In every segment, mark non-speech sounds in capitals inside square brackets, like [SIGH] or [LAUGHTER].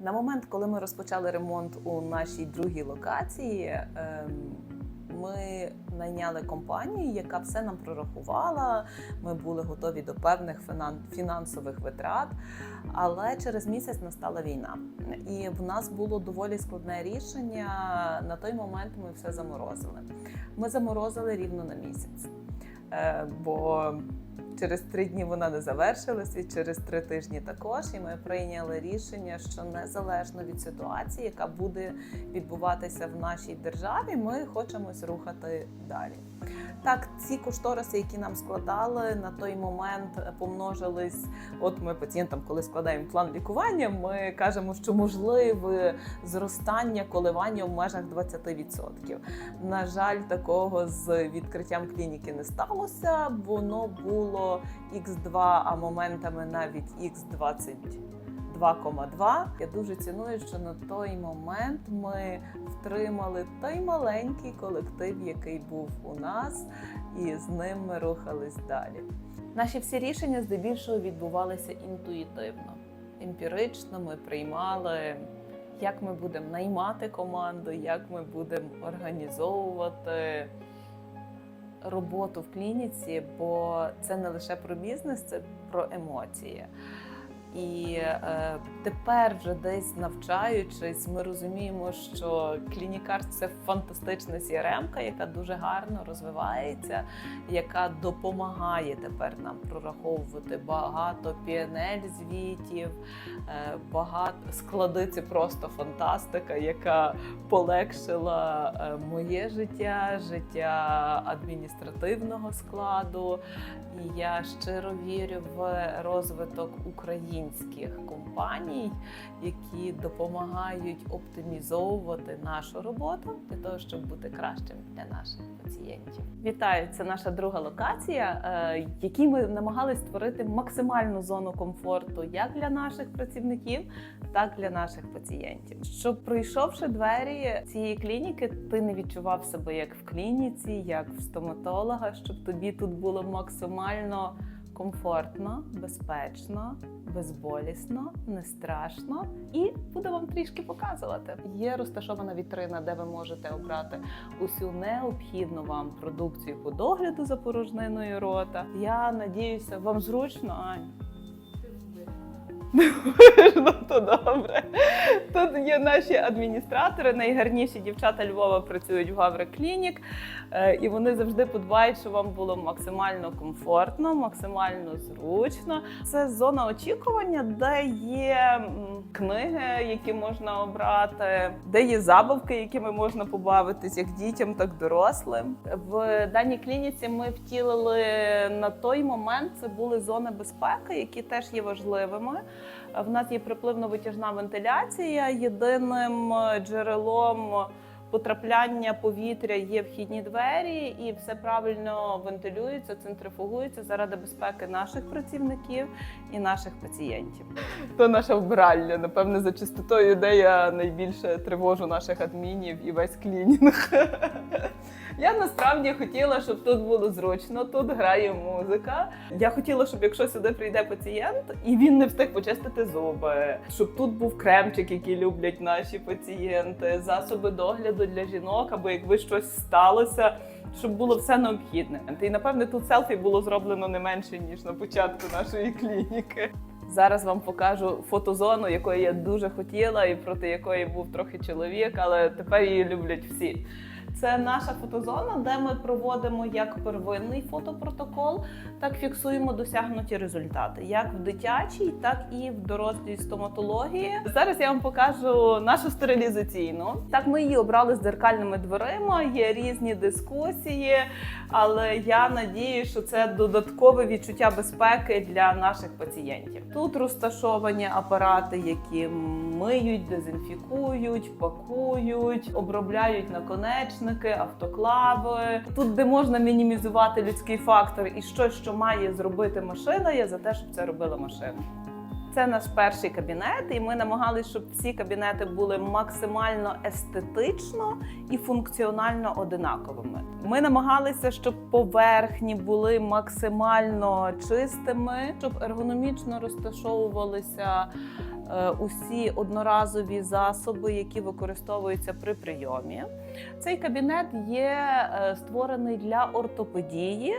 На момент, коли ми розпочали ремонт у нашій другій локації, ем, ми найняли компанію, яка все нам прорахувала. Ми були готові до певних фінансових витрат. Але через місяць настала війна, і в нас було доволі складне рішення. На той момент ми все заморозили. Ми заморозили рівно на місяць, бо через три дні вона не завершилась, і через три тижні також. І ми прийняли рішення, що незалежно від ситуації, яка буде відбуватися в нашій державі, ми хочемо рухати далі. Так, ці кошториси, які нам складали на той момент, помножились. От ми пацієнтам, коли складаємо план лікування, ми кажемо, що можливе зростання коливання в межах 20%. На жаль, такого з відкриттям клініки не сталося. Воно було X2, а моментами навіть X20. 2,2. Я дуже ціную, що на той момент ми втримали той маленький колектив, який був у нас, і з ним ми рухались далі. Наші всі рішення здебільшого відбувалися інтуїтивно, емпірично. Ми приймали, як ми будемо наймати команду, як ми будемо організовувати роботу в клініці, бо це не лише про бізнес, це про емоції. І е, тепер, вже десь навчаючись, ми розуміємо, що клінікар це фантастична CRM, яка дуже гарно розвивається, яка допомагає тепер нам прораховувати багато PNL звітів, е, багато склади просто фантастика, яка полегшила е, моє життя, життя адміністративного складу. І я щиро вірю в розвиток українських компаній, які допомагають оптимізовувати нашу роботу для того, щоб бути кращим для наших пацієнтів. Вітаю! Це наша друга локація, е, в якій ми намагались створити максимальну зону комфорту як для наших працівників, так і для наших пацієнтів. Щоб пройшовши двері цієї клініки, ти не відчував себе як в клініці, як в стоматолога, щоб тобі тут було максимально комфортно, безпечно, безболісно, не страшно. І буду вам трішки показувати. Є розташована вітрина, де ви можете обрати усю необхідну вам продукцію по догляду за порожниною рота. Я надіюся, вам зручно, Ань. Ну, то добре. Тут є наші адміністратори, найгарніші дівчата Львова працюють в Гаври Клінік, е, і вони завжди подбають, щоб вам було максимально комфортно, максимально зручно. Це зона очікування, де є книги, які можна обрати, де є забавки, якими можна побавитись як дітям, так і дорослим. В даній клініці ми втілили на той момент це були зони безпеки, які теж є важливими. В нас є припливно-витяжна вентиляція. Єдиним е, джерелом потрапляння повітря є вхідні двері, і все правильно вентилюється, центрифугується заради безпеки наших працівників і наших пацієнтів. То наша вбиральня. Напевне, за чистотою, де найбільше тривожу наших адмінів і весь клінінг. Я насправді хотіла, щоб тут було зручно, тут грає музика. Я хотіла, щоб якщо сюди прийде пацієнт і він не встиг почистити зуби, щоб тут був кремчик, який люблять наші пацієнти, засоби догляду для жінок, аби якби щось сталося. Щоб було все необхідне. І напевне тут селфі було зроблено не менше ніж на початку нашої клініки. Зараз вам покажу фотозону, якої я дуже хотіла, і проти якої був трохи чоловік, але тепер її люблять всі. Це наша фотозона, де ми проводимо як первинний фотопротокол, так фіксуємо досягнуті результати, як в дитячій, так і в дорослій стоматології. Зараз я вам покажу нашу стерилізаційну. Так, ми її обрали з дзеркальними дверима. Є різні дискусії, але я надію, що це додаткове відчуття безпеки для наших пацієнтів. Тут розташовані апарати, які миють, дезінфікують, пакують, обробляють наконечники, автоклави. Тут, де можна мінімізувати людський фактор і щось, що має зробити машина, я за те, щоб це робила машина. Це наш перший кабінет, і ми намагалися, щоб всі кабінети були максимально естетично і функціонально одинаковими. Ми намагалися, щоб поверхні були максимально чистими, щоб ергономічно розташовувалися е, усі одноразові засоби, які використовуються при прийомі. Цей кабінет є е, створений для ортопедії.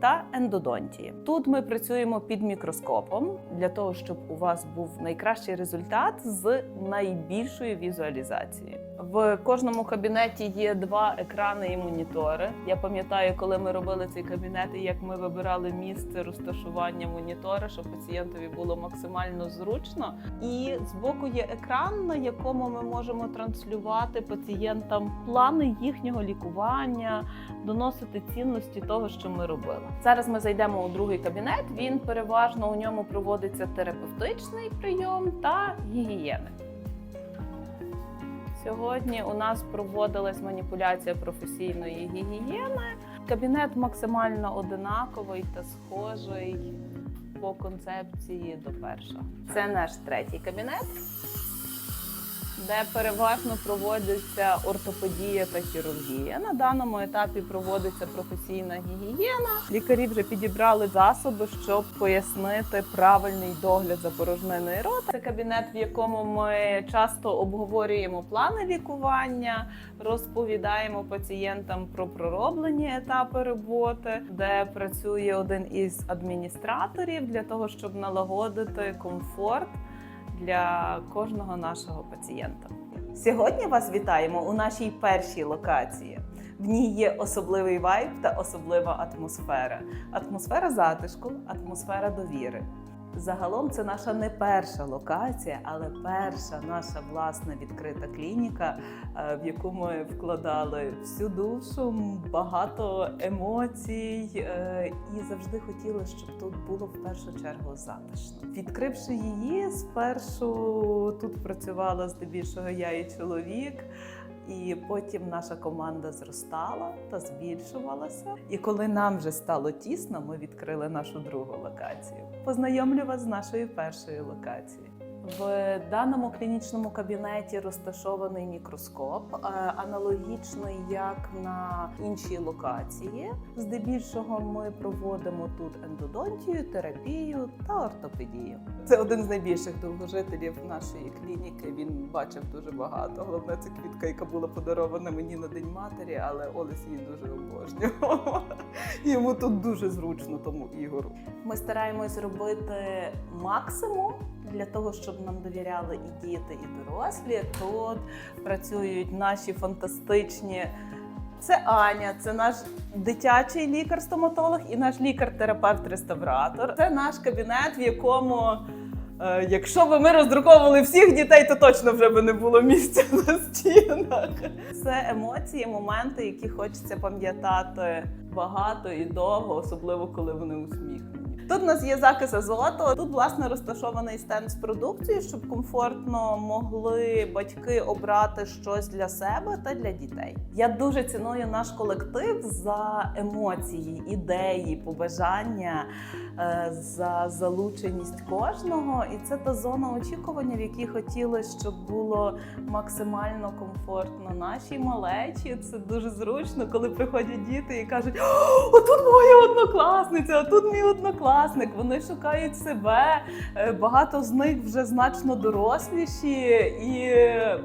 Та ендодонтії. Тут ми працюємо під мікроскопом для того, щоб у вас був найкращий результат з найбільшою візуалізацією. В кожному кабінеті є два екрани і монітори. Я пам'ятаю, коли ми робили цей кабінет, і як ми вибирали місце розташування монітора, щоб пацієнтові було максимально зручно. І збоку є екран, на якому ми можемо транслювати пацієнтам плани їхнього лікування, доносити цінності того, що ми робили. Зараз ми зайдемо у другий кабінет. Він переважно у ньому проводиться терапевтичний прийом та гігієни. Сьогодні у нас проводилась маніпуляція професійної гігієни. Кабінет максимально одинаковий та схожий по концепції до першого. Це наш третій кабінет, де переважно проводиться ортопедія та хірургія. На даному етапі проводиться професійна гігієна. Лікарі вже підібрали засоби, щоб пояснити правильний догляд за порожниною рота. Це кабінет, в якому ми часто обговорюємо плани лікування, розповідаємо пацієнтам про пророблені етапи роботи, де працює один із адміністраторів для того, щоб налагодити комфорт для кожного нашого пацієнта. Сьогодні вас вітаємо у нашій першій локації. В ній є особливий вайб та особлива атмосфера. Атмосфера затишку, атмосфера довіри. Загалом це наша не перша локація, але перша наша власна відкрита клініка, е, в яку ми вкладали всю душу, багато емоцій е, і завжди хотіли, щоб тут було в першу чергу затишно. Відкривши її, спершу тут працювала здебільшого я і чоловік. І потім наша команда зростала та збільшувалася. І коли нам вже стало тісно, ми відкрили нашу другу локацію. Познайомлю вас з нашою першою локацією. В даному клінічному кабінеті розташований мікроскоп, е, аналогічний як на іншій локації. Здебільшого ми проводимо тут ендодонтію, терапію та ортопедію. Це один з найбільших довгожителів нашої клініки. Він бачив дуже багато. Головне, це квітка, яка була подарована мені на день матері, але Олес її дуже обожнював. [LAUGHS] Йому тут дуже зручно, тому ігору. Ми стараємось робити максимум для того, щоб нам довіряли і діти, і дорослі. Тут працюють наші фантастичні. Це Аня, це наш дитячий лікар-стоматолог і наш лікар-терапевт-реставратор. Це наш кабінет, в якому, е, якщо б ми роздруковували всіх дітей, то точно вже би не було місця [LAUGHS] на стінах. Це емоції, моменти, які хочеться пам'ятати багато і довго, особливо коли вони усміхнені. Тут у нас є закис азоту. Тут власне розташований стенд з продукцією, щоб комфортно могли батьки обрати щось для себе та для дітей. Я дуже ціную наш колектив за емоції, ідеї, побажання, е, за залученість кожного. І це та зона очікування, в якій хотілося, щоб було максимально комфортно нашій малечі. Це дуже зручно, коли приходять діти і кажуть: «О, отут моя однокласниця, отут мій однокласник. Вони шукають себе. Е, Багато з них вже значно доросліші, і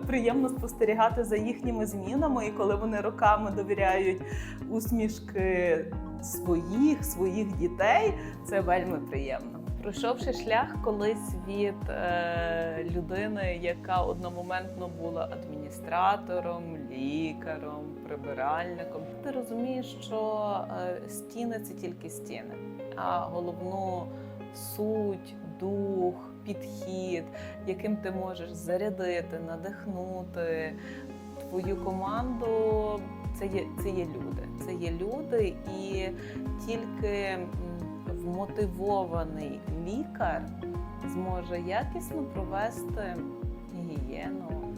приємно спостерігати за їхніми змінами. І коли вони роками довіряють усмішки своїх, своїх дітей, це вельми приємно. Пройшовши шлях колись від е, людини, яка одномоментно була адміністратором, лікарем, прибиральником, ти розумієш, що е, стіни це тільки стіни, а головну суть, дух, підхід, яким ти можеш зарядити, надихнути твою команду. Це є, це є люди. Це є люди, і тільки вмотивований лікар зможе якісно провести гігієну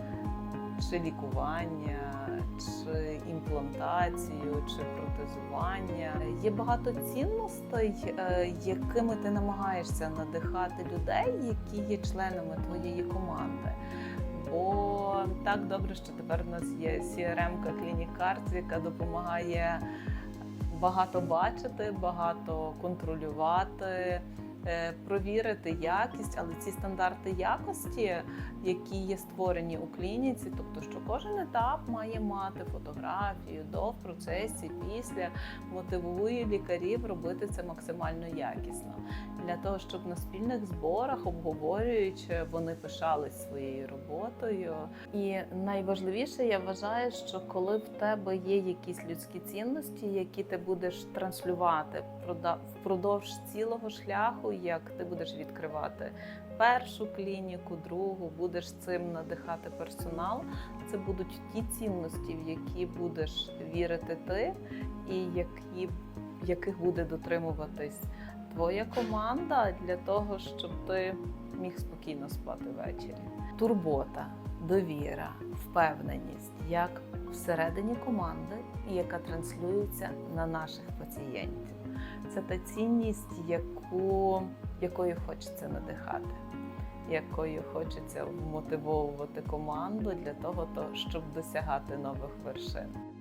чи лікування, чи імплантацію, чи протезування. Є багато цінностей, е, якими ти намагаєшся надихати людей, які є членами твоєї команди. Бо так добре, що тепер у нас є CRM-ка Cards, яка допомагає багато бачити, багато контролювати, е, провірити якість, але ці стандарти якості, які є створені у клініці, тобто що кожен етап має мати фотографію до в процесі, після мотивує лікарів робити це максимально якісно для того, щоб на спільних зборах, обговорюючи, вони пишались своєю роботою. І найважливіше, я вважаю, що коли в тебе є якісь людські цінності, які ти будеш транслювати прода- впродовж цілого шляху, як ти будеш відкривати першу клініку, другу, будеш цим надихати персонал. Це будуть ті цінності, в які будеш вірити ти, і які, яких буде дотримуватись твоя команда для того, щоб ти міг спокійно спати ввечері. Турбота, довіра, впевненість як всередині команди, яка транслюється на наших пацієнтів. Це та цінність, яку, якою хочеться надихати, якою хочеться вмотивовувати команду для того, щоб досягати нових вершин.